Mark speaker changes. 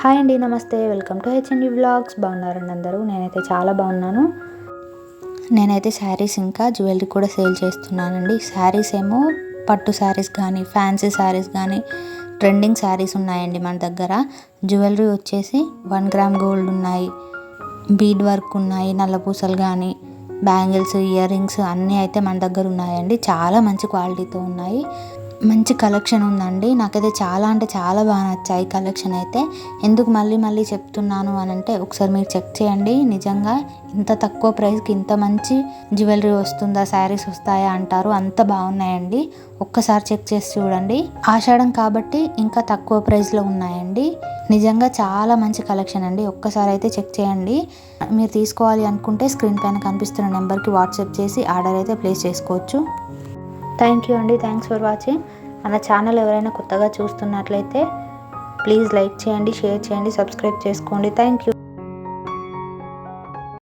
Speaker 1: Hi అండి నమస్తే. Welcome to HMD vlogs. బాగున్నారండి అందరూ? నేనైతే చాలా బాగున్నాను. నేనైతే శారీస్ ఇంకా జ్యువెలరీ కూడా సేల్ చేస్తున్నానండి. శారీస్ ఏమో పట్టు శారీస్ కానీ ఫ్యాన్సీ శారీస్ కానీ ట్రెండింగ్ శారీస్ ఉన్నాయండి మన దగ్గర. జ్యువెలరీ వచ్చేసి వన్ గ్రామ్ గోల్డ్ ఉన్నాయి. బీడ్ వర్క్ ఉన్నాయి నల్లపూసలు కానీ బ్యాంగిల్స్ ఇయర్ రింగ్స్ అన్నీ అయితే మన దగ్గర ఉన్నాయండి. చాలా మంచి క్వాలిటీతో ఉన్నాయి. మంచి కలెక్షన్ ఉందండి. నాకైతే చాలా అంటే చాలా బాగా నచ్చాయి కలెక్షన్ అయితే. ఎందుకు మళ్ళీ మళ్ళీ చెప్తున్నాను అని అంటే ఒకసారి మీరు చెక్ చేయండి. నిజంగా ఇంత తక్కువ ప్రైస్కి ఇంత మంచి జ్యువెలరీ వస్తుందా శారీస్ వస్తాయా అంటారు. అంత బాగున్నాయండి. ఒక్కసారి చెక్ చేసి చూడండి. ఆషాఢం కాబట్టి ఇంకా తక్కువ ప్రైస్లో ఉన్నాయండి. నిజంగా చాలా మంచి కలెక్షన్ అండి. ఒక్కసారి అయితే చెక్ చేయండి. మీరు తీసుకోవాలి అనుకుంటే స్క్రీన్ పైన కనిపిస్తున్న నెంబర్కి వాట్సాప్ చేసి ఆర్డర్ అయితే ప్లేస్ చేసుకోవచ్చు. థ్యాంక్ యూ అండి. థ్యాంక్స్ ఫర్ వాచింగ్ మన ఛానల్ ఎవరైనా కొత్తగా చూస్తున్నట్లయితే ప్లీజ్ లైక్ చేయండి షేర్ చేయండి సబ్స్క్రైబ్ చేసుకోండి. Thank you